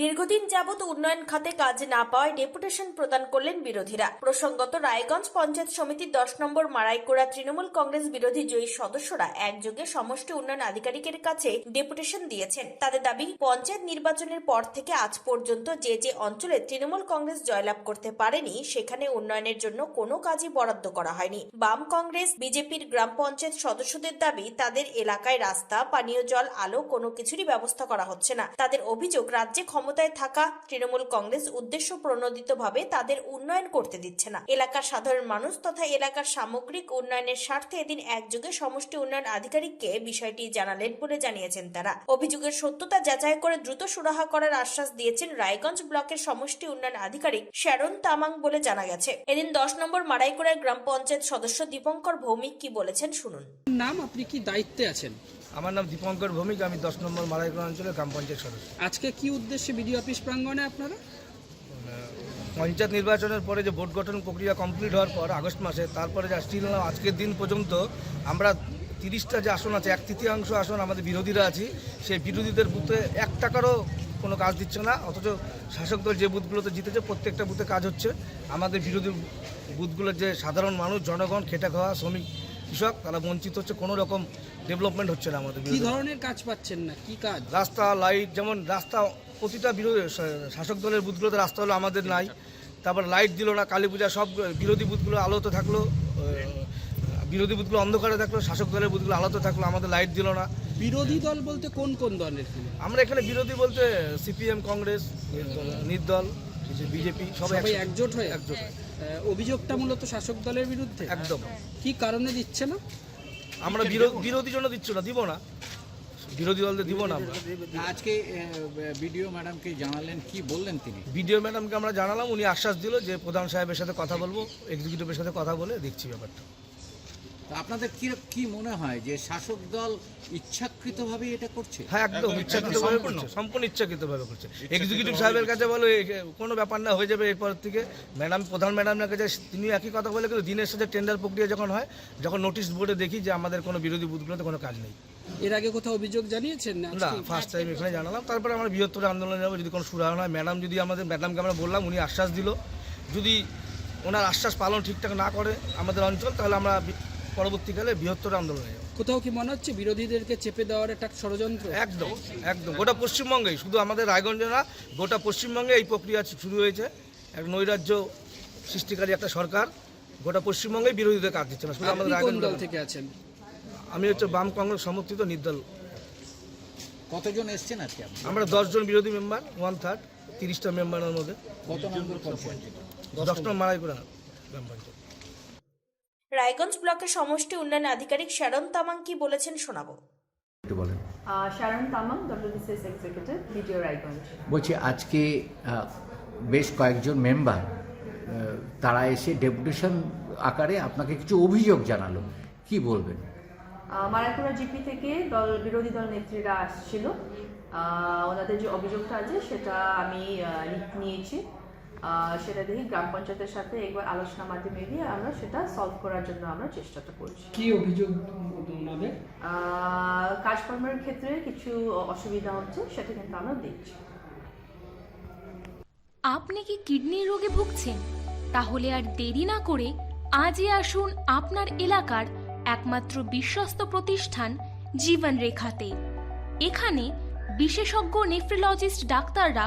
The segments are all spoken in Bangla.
দীর্ঘদিন যাবৎ উন্নয়ন খাতে কাজ না পাওয়ায় ডেপুটেশন প্রদান করলেন বিরোধীরা। প্রসঙ্গত, রায়গঞ্জ পঞ্চায়েত সমিতির দশ নম্বর মারাইকোড়া তৃণমূল কংগ্রেস বিরোধী জয়ী সদস্যরা একযোগে সমষ্টি উন্নয়ন আধিকারিকের কাছে ডেপুটেশন দিয়েছেন। তাদের দাবি, পঞ্চায়েত নির্বাচনের পর থেকে আজ পর্যন্ত যে যে অঞ্চলে তৃণমূল কংগ্রেস জয়লাভ করতে পারেনি, সেখানে উন্নয়নের জন্য কোনো কাজই বরাদ্দ করা হয়নি। বাম কংগ্রেস, বিজেপির গ্রাম পঞ্চায়েত সদস্যদের দাবি, তাদের এলাকায় রাস্তা, পানীয় জল, আলো কোনো কিছুরই ব্যবস্থা করা হচ্ছে না। তাদের অভিযোগ, রাজ্যে ক্ষমতায় থাকা তৃণমূল কংগ্রেস উদ্দেশ্য প্রণোদিতভাবে তাদের উন্নয়ন করতে দিচ্ছে না। এলাকার সাধারণ মানুষ তথা এলাকার সামগ্রিক উন্নয়নের স্বার্থে এদিন একযোগে সমষ্টি উন্নয়ন আধিকারিককে বিষয়টি জানালেন বলে জানিয়েছেন তারা। অভিযোগের সত্যতা যাচাই করে দ্রুত সুরাহা করার আশ্বাস দিয়েছেন রায়গঞ্জ ব্লকের সমষ্টি উন্নয়ন আধিকারিক শ্যারন তামাং বলে জানা গেছে। এদিন দশ নম্বর মারাইকোড়ার গ্রাম পঞ্চায়েত সদস্য দীপঙ্কর ভৌমিক কি বলেছেন শুনুন। নাম? আপনি কি দায়িত্বে আছেন? আমার নাম দীপঙ্কর ভৌমিক আমি দশ নম্বর মারাইগ্রাম অঞ্চলের গ্রাম পঞ্চায়েত সদস্য। আজকে কি উদ্দেশ্যে বিডিও অফিস প্রাঙ্গণে আপনারা? পঞ্চায়েত নির্বাচনের পরে যে ভোট গঠন প্রক্রিয়া কমপ্লিট হওয়ার পর আগস্ট মাসে তারপরে যা স্টিল আজকের দিন পর্যন্ত আমরা তিরিশটা যে আসন আছে এক তৃতীয়াংশ আসন আমাদের বিরোধীরা আছি সেই বিরোধীদের বুথে এক টাকারও কোনো কাজ দিচ্ছে না অথচ শাসক দল যে বুথগুলোতে জিতেছে প্রত্যেকটা বুথে কাজ হচ্ছে। আমাদের বিরোধী বুথগুলোর যে সাধারণ মানুষ জনগণ খেটে খাওয়া শ্রমিক কৃষক তারা বঞ্চিত হচ্ছে কোনো রকম ডেভেলপমেন্ট হচ্ছে না আমাদের কি ধরনের কাজ পাচ্ছেন না? কি কাজ? রাস্তা লাইট যেমন রাস্তা প্রতিটা বিরোধী শাসক দলের বুথগুলোতে রাস্তা হলো আমাদের নাই। তারপর লাইট দিল না কালী পূজা সব বিরোধী বুথগুলো আলোতে থাকল বিরোধী বুথগুলো অন্ধকারে থাকল শাসক দলের বুথগুলো আলোতে থাকল আমাদের লাইট দিল না। বিরোধী দল বলতে কোন কোন দলের আমরা এখানে বিরোধী বলতে সিপিএম কংগ্রেস নির্দল বিজেপি সবাই সবাই একজোট হয়ে? একজোট। অভিযোগটা মূলত শাসক দলের বিরুদ্ধে? একদম। কি কারণে দিচ্ছে না? আমরা বিরোধী জন্য দিচ্ছ না দিব না। বিরোধী দলদের দিব না আমরা। আজকে বিডিও ম্যাডামকে জানালেন কি বললেন তিনি? বিডিও ম্যাডামকে আমরা জানালাম উনি আশ্বাস দিল যে প্রধান সাহেবের সাথে কথা বলব এক্সিকিউটিভের সাথে কথা বলে দেখছি ব্যাপারটা। তো আপনাদের কি কি মনে হয় যে শাসক দল ইচ্ছাকৃতভাবে এটা করছে? হ্যাঁ একদম ইচ্ছাকৃতভাবে করছে। সম্পূর্ণ ইচ্ছাকৃতভাবে করছে। এক্সিকিউটিভ সাহেবের কাছে বলো এ- কোনো ব্যাপার না হয়ে যাবে এরপর থেকে। ম্যাডাম প্রধান ম্যাডামের কাছে তিনি একই কথা বলে কিন্তু দিনের সাথে টেন্ডার প্রক্রিয়া যখন হয় যখন নোটিশ বোর্ডে দেখি যে আমাদের কোনো বিরোধী বুথগুলোতে কোনো কাজ নেই। এর আগে কোথাও অভিযোগ জানিয়েছেন না? না ফার্স্ট টাইম এখানে জানালাম। তারপরে আমরা বৃহত্তর আন্দোলনে যাব যদি কোনো সুরাহা হয়। ম্যাডাম যদি আমাদের ম্যাডামকে আমরা বললাম উনি আশ্বাস দিল। যদি ওনার আশ্বাস পালন ঠিকঠাক না করে আমাদের অঞ্চল তাহলে আমরা পরবর্তীকালে বৃহত্তর আন্দোলনে কোথাও কি মনে হচ্ছে বিরোধীদেরকে চেপে দেওয়ার একটা ষড়যন্ত্র? একদম একদম। গোটা পশ্চিমবঙ্গেই শুধু আমাদের রায়গঞ্জে না গোটা পশ্চিমবঙ্গে এই প্রক্রিয়া শুরু হয়েছে। এক নৈরাজ্য সৃষ্টিকারী একটা সরকার গোটা পশ্চিমবঙ্গে বিরোধীদের কাজ দিচ্ছে না শুধু আমাদের রায়গঞ্জ দল থেকে আছেন? আমি হচ্ছে বাম কংগ্রেস সমর্থিত নির্দল কতজন এসছেন আজকে আপনি? আমরা দশজন বিরোধী মেম্বার ওয়ান থার্ড তিরিশটা মেম্বারের মধ্যে। কত নম্বর দশ নম্বর মারাই করে মেম্বার রায়গঞ্জ ব্লকের সমষ্টি উন্নয়ন আধিকারিক শ্যারন তামাং কি বলেছেন শোনাবো। Raiganj. বলছি আজকে বেশ কয়েকজন মেম্বার তারা এসে ডেপুটেশন আকারে আপনাকে কিছু অভিযোগ জানালো। কি বলবেন? মারাকুড়া জিপি থেকে দল বিরোধী দল নেত্রীরা আসছিল। ওনাদের যে অভিযোগটা আছে সেটা আমি নিয়েছি। সেটা দেখি গ্রাম পঞ্চায়েতের সাথে একবার আলোচনা মাধ্যমে দিয়ে আমরা সেটা সলভ করার জন্য আমরা চেষ্টাটা করছি। কি অভিযোগ ওনাদের আহ, কাজকর্মের ক্ষেত্রে কিছু অসুবিধা হচ্ছে সেটা কিন্তু আমরা দেখছি। আপনি কি কিডনির রোগে ভুগছেন? তাহলে আর দেরি না করে আজই আসুন আপনার এলাকার একমাত্র বিশ্বস্ত প্রতিষ্ঠান জীবন রেখাতে এখানে বিশেষজ্ঞ নেফ্রোলজিস্ট ডাক্তাররা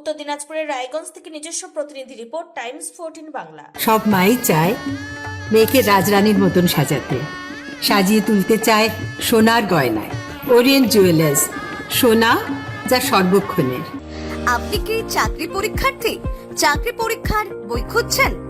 উত্তর দিনাজপুরের রায়গঞ্জ থেকে নিজস্ব প্রতিনিধি রিপোর্ট টাইমস ফোরটিন বাংলা। সব মাই চায় মেয়েকে রাজরানীর মতন সাজাতে। সাজিয়ে তুলতে চায় সোনার গয়নায়। ওরিয়েন্ট জুয়েলার্স সোনা যা সর্বক্ষণের। আপনি কি চাকরি পরীক্ষার্থী? চাকরি পরীক্ষার বই খুঁজছেন?